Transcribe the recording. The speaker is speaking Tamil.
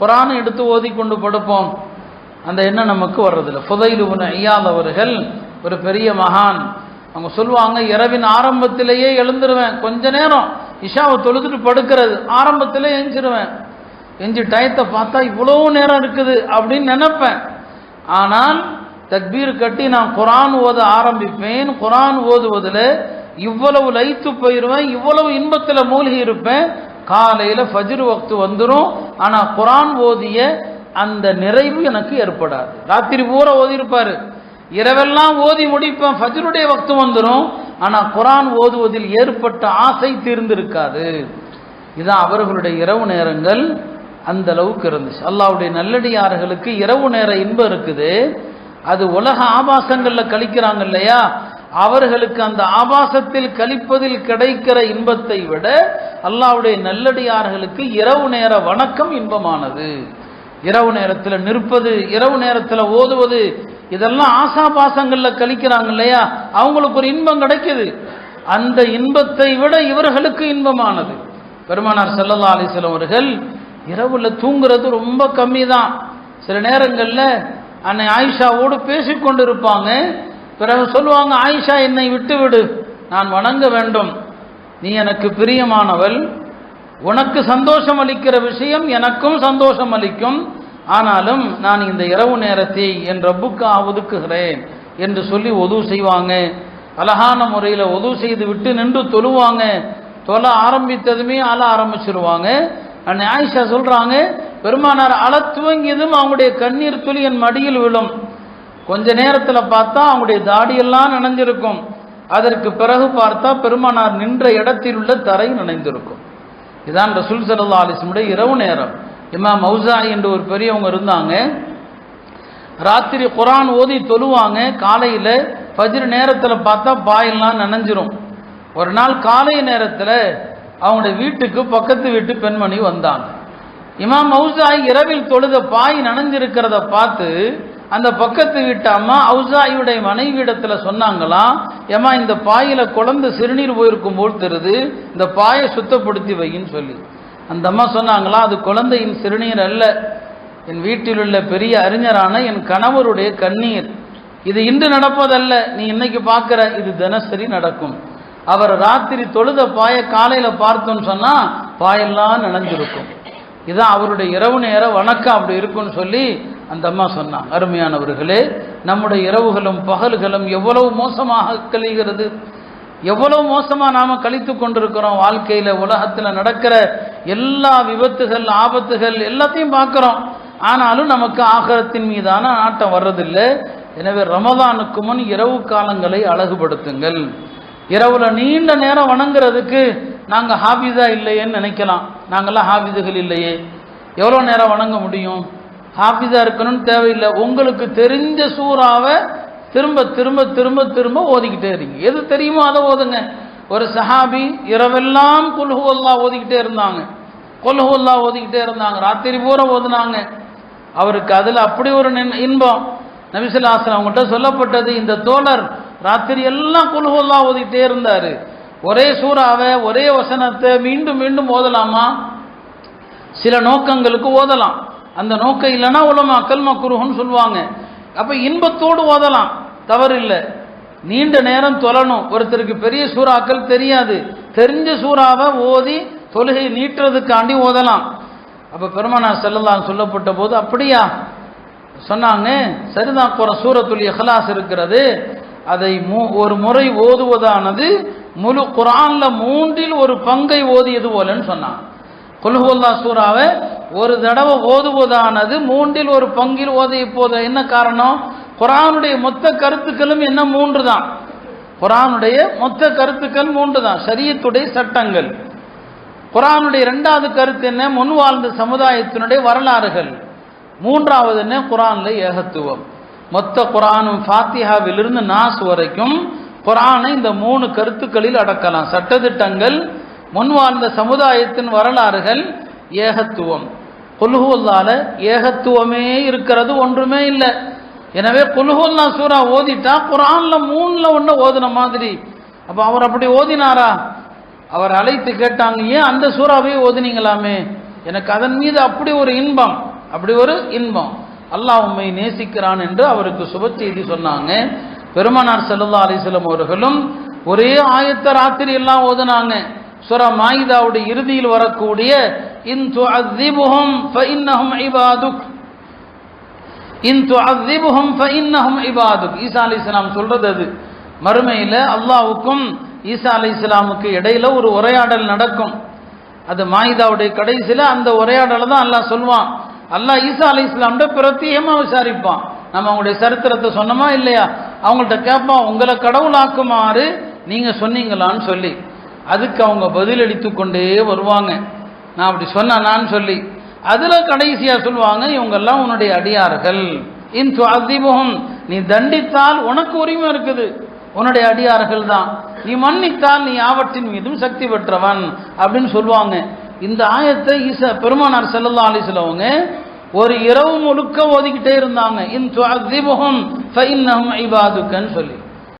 குரானை எடுத்து ஓதி கொண்டு படுப்போம். அந்த எண்ணம் நமக்கு வர்றதில்லை. புதையில் ஐயால் அவர்கள் ஒரு பெரிய மகான். அவங்க சொல்லுவாங்க இரவின் ஆரம்பத்திலேயே எழுந்துருவேன். கொஞ்ச நேரம் இஷாவை தொழுதுட்டு படுக்கிறது. ஆரம்பத்திலே எஞ்சிருவேன். எஞ்சி டயத்தை பார்த்தா இவ்வளோ நேரம் இருக்குது அப்படின்னு நினைப்பேன். ஆனால் தக்பீர் கட்டி நான் குரான் ஓத ஆரம்பிப்பேன். குரான் ஓதுவதில் இவ்வளவு லயித்து போயிடுவேன் இவ்வளவு இன்பத்தில் மூழ்கி இருப்பேன். காலையில் ஃபஜ்ரு வக்து வந்துடும் ஆனால் குரான் ஓதிய அந்த நிறைவு எனக்கு ஏற்படாது. ராத்திரி பூரா ஓதியிருப்பார். இரவெல்லாம் ஓதி முடிப்பேன் ஃபஜ்ருடைய வக்து வந்துடும் ஆனால் குரான் ஓதுவதில் ஏற்பட்ட ஆசை தீர்ந்திருக்காது. இதான் அவர்களுடைய இரவு நேரங்கள் அந்த அளவுக்கு இருந்துச்சு. அல்லாவுடைய நல்லடியார்களுக்கு இரவு நேர இன்பம் இருக்குது. அது உலக ஆபாசங்களில் கழிக்கிறாங்க இல்லையா? அவர்களுக்கு அந்த ஆபாசத்தில் கழிப்பதில் கிடைக்கிற இன்பத்தை விட அல்லாவுடைய நல்லடியார்களுக்கு இரவு நேர வணக்கம் இன்பமானது. இரவு நேரத்தில் நிற்பது இரவு நேரத்தில் ஓதுவது இதெல்லாம் ஆசாபாசங்கள்ல கழிக்கிறாங்க இல்லையா? அவங்களுக்கு ஒரு இன்பம் கிடைக்குது. அந்த இன்பத்தை விட இவர்களுக்கு இன்பமானது. பெருமானார் செல்லல்லா அலிசலம் அவர்கள் இரவுல தூங்குறது ரொம்ப கம்மி தான் சில நேரங்களில் அன்னை ஆயிஷாவோடு பேசிக்கொண்டு இருப்பாங்க பிறகு சொல்லுவாங்க ஆயிஷா என்னை விட்டு விடு நான் வணங்க வேண்டும். நீ எனக்கு பிரியமானவள். உனக்கு சந்தோஷம் அளிக்கிற விஷயம் எனக்கும் சந்தோஷம் அளிக்கும். ஆனாலும் நான் இந்த இரவு நேரத்தை என் ரப்புக்கு ஒதுக்குகிறேன் என்று சொல்லி உதவு செய்வாங்க. அழகான முறையில் உதவு செய்து விட்டு நின்று தொழுவாங்க. தொல ஆரம்பித்ததுமே அழ ஆரம்பிச்சிருவாங்க. அன்னை ஆயிஷா சொல்கிறாங்க பெருமானார் அழ துவங்கியதும் அவங்களுடைய கண்ணீர் துளி என் மடியில் விழும். கொஞ்ச நேரத்தில் பார்த்தா அவங்களுடைய தாடியெல்லாம் நனைஞ்சிருக்கும். அதற்கு பிறகு பார்த்தா பெருமானார் நின்ற இடத்தில் உள்ள தரை நனைந்திருக்கும். இதான் ரசூல் சல்லா அலிஸ்முடைய இரவு நேரம். இமாம் மௌசா என்று ஒரு பெரியவங்க இருந்தாங்க. ராத்திரி குரான் ஓதி தொழுவாங்க. காலையில் ஃபஜ்ர் நேரத்தில் பார்த்தா பாயெல்லாம் நனைஞ்சிரும். ஒரு நாள் காலை நேரத்தில் அவங்களுடைய வீட்டுக்கு பக்கத்து வீட்டு பெண்மணி வந்தாங்க. இமாம் மௌசாய் இரவில் தொழுத பாய் நனைஞ்சிருக்கிறத பார்த்து அந்த பக்கத்து வீட்டு அம்மா அவுசாயுடைய மனைவியிடத்துல சொன்னாங்களாம் ஏமா இந்த பாயில குழந்தை சிறுநீர் போயிருக்கும் போல் தெரியுது இந்த பாயை சுத்தப்படுத்தி வைன்னு சொல்லி. அந்த அம்மா சொன்னாங்களாம் அது குழந்தையின் சிறுநீர் அல்ல. என் வீட்டில் உள்ள பெரிய அறிஞரான என் கணவருடைய கண்ணீர். இது இன்று நடப்பதல்ல. நீ இன்னைக்கு பார்க்குற இது தினசரி நடக்கும். அவர் ராத்திரி தொழுத பாய காலையில் பார்த்தோன்னு சொன்னால் பாயெல்லாம் நினைஞ்சிருக்கும். இதான் அவருடைய இரவு நேர வணக்கம் அப்படி இருக்கும்னு சொல்லி அந்த அம்மா சொன்னாங்க அருமையானவர்களே நம்முடைய இரவுகளும் பகல்களும் எவ்வளவு மோசமாக கழிகிறது. எவ்வளவு மோசமாக நாம் கழித்து கொண்டிருக்கிறோம் வாழ்க்கையில் உலகத்தில் நடக்கிற எல்லா விபத்துகள் ஆபத்துகள் எல்லாத்தையும் பார்க்குறோம். ஆனாலும் நமக்கு ஆகரத்தின் மீதான ஆட்டம் வர்றதில்லை. எனவே ரமதானுக்கு முன் இரவு காலங்களை அழகுபடுத்துங்கள். இரவில் நீண்ட நேரம் வணங்குறதுக்கு நாங்கள் ஹாபிஸா இல்லையேன்னு நினைக்கலாம். நாங்களாம் ஹாபிதுகள் இல்லையே. எவ்வளோ நேரம் வணங்க முடியும்? ஹாஃபிஸாக இருக்கணும்னு தேவையில்லை. உங்களுக்கு தெரிஞ்ச சூறாவை திரும்ப திரும்ப திரும்ப திரும்ப ஓதிக்கிட்டே இருக்கீங்க. எது தெரியுமோ அதை ஓதுங்க. ஒரு சஹாபி இரவெல்லாம் கொல்ஹுவல்லா ஓதிக்கிட்டே இருந்தாங்க. கொல்ஹுவல்லா ஓதிக்கிட்டே இருந்தாங்க. ராத்திரி பூரா ஓதுனாங்க. அவருக்கு அதில் அப்படி ஒரு நின்- இன்பம். நபிசுல்லாசன் அவங்ககிட்ட சொல்லப்பட்டது இந்த தோழர் ராத்திரி எல்லாம் கொல்ஹுவல்லா ஓதிக்கிட்டே இருந்தார். ஒரே சூறாவை ஒரே வசனத்தை மீண்டும் மீண்டும் ஓதலாமா? சில நோக்கங்களுக்கு ஓதலாம். அந்த நோக்கம் இல்லைன்னா உலமாக்கல் மக்குருஹன்னு சொல்லுவாங்க. அப்போ இன்பத்தோடு ஓதலாம். தவறு இல்லை நீண்ட நேரம் தொழணும். ஒருத்தருக்கு பெரிய சூறாக்கள் தெரியாது. தெரிஞ்ச சூறாவை ஓதி தொழுகை நீட்டுறதுக்காண்டி ஓதலாம். அப்போ பெருமானா செல்லலாம் சொல்லப்பட்ட போது அப்படியா? சொன்னாங்க சரிதான் போகிற சூரத்துல் இஹ்லாஸ் இருக்கிறது. அதை மூ- ஒரு முறை ஓதுவதானது முழு குரானில் மூன்றில் ஒரு பங்கை ஓதியது போலன்னு சொன்னான். குல்ஹுல்லா சூறாவை ஒரு தடவை ஓதுவதானது மூன்றில் ஒரு பங்கில் ஓத இப்போது என்ன காரணம்? குரானுடைய மொத்த கருத்துக்களும் என்ன மூன்று தான் குரானுடைய மொத்த கருத்துக்கள் மூன்று தான் சரியத்துடைய சட்டங்கள். குரானுடைய இரண்டாவது கருத்து என்ன? முன் வாழ்ந்த சமுதாயத்தினுடைய வரலாறுகள். மூன்றாவது என்ன? குரான்ல ஏகத்துவம். மொத்த குரானும் ஃபாத்திஹாவிலிருந்து நாஸ் வரைக்கும் குரானை இந்த மூணு கருத்துக்களில் அடக்கலாம். சட்டத்திட்டங்கள் முன் வாழ்ந்த சமுதாயத்தின் வரலாறுகள் ஏகத்துவம். குல்ஹுல்லால ஏகத்துவமே இருக்கிறது ஒன்றுமே இல்லை. எனவே குல்ஹுல்லா சூரா ஓதிட்டா குரான்ல மூணுல ஒன்று ஓதுன மாதிரி. அப்போ அவர் அப்படி ஓதினாரா? அவர் அழைத்து கேட்டாங்க ஏன் அந்த சூறாவே ஓதுனீங்களாமே? எனக்கு அதன் மீது அப்படி ஒரு இன்பம். அப்படி ஒரு இன்பம். அல்லாஹ் உண்மை நேசிக்கிறான் என்று அவருக்கு சுப செய்தி சொன்னாங்க. பெருமானார் ஸல்லல்லாஹு அலிஸ்லம் அவர்களும் ஒரே ஆயத்த ராத்திரி எல்லாம் ஓதுனாங்க. சுர மாயிதாவுடைய இறுதியில் வரக்கூடிய இன் துஅذிபுஹும் ஃபஇன்னஹும் இபாதுக். இன் துஅذிபுஹும் ஃபஇன்னஹும் இபாதுக். ஈசா இஸ்லாம் சொல்றது அது. மறுமையில அல்லாஹ்வுக்கும் ஈசா இஸ்லாமுக்கு இடையில ஒரு உரையாடல் நடக்கும். அது மாயிதாவுடைய கடைசியில அந்த உரையாடலை தான் அல்லாஹ் சொல்வான். அல்லாஹ் ஈசா அலைஹிஸ்ஸலாம்கிட்ட பிரத்யேகமா விசாரிப்பான். நம்ம அவங்களுடைய சரித்திரத்தை சொன்னோமா இல்லையா? அவங்கள்ட்ட கேட்பான் உங்களை கடவுளாக்குமாறு நீங்க சொன்னீங்களான்னு சொல்லி. அதுக்கு அவங்க பதிலளித்து கொண்டே வருவாங்க. நான் அப்படி சொன்னான்னு சொல்லி. அதில் கடைசியாக சொல்லுவாங்க இவங்கெல்லாம் உன்னுடைய அடியார்கள். இன் துஅதிபுஹும் நீ தண்டித்தால் உனக்கு உரிமை இருக்குது. உன்னுடைய அடியார்கள் தான். நீ மன்னித்தால் நீ ஆவற்றின் மீதும் சக்தி பெற்றவன். அப்படின்னு சொல்லுவாங்க. இந்த ஆயத்தை ஈச பெருமானார் செல்லல்லா அலி வஸல்லம் ஒரு இரவு முழுக்க ஓதிக்கிட்டே இருந்தாங்க. இன் துஅதிபுஹும் ஃபஇன்னஹும் இபாதுக்கன்னு சொல்லி.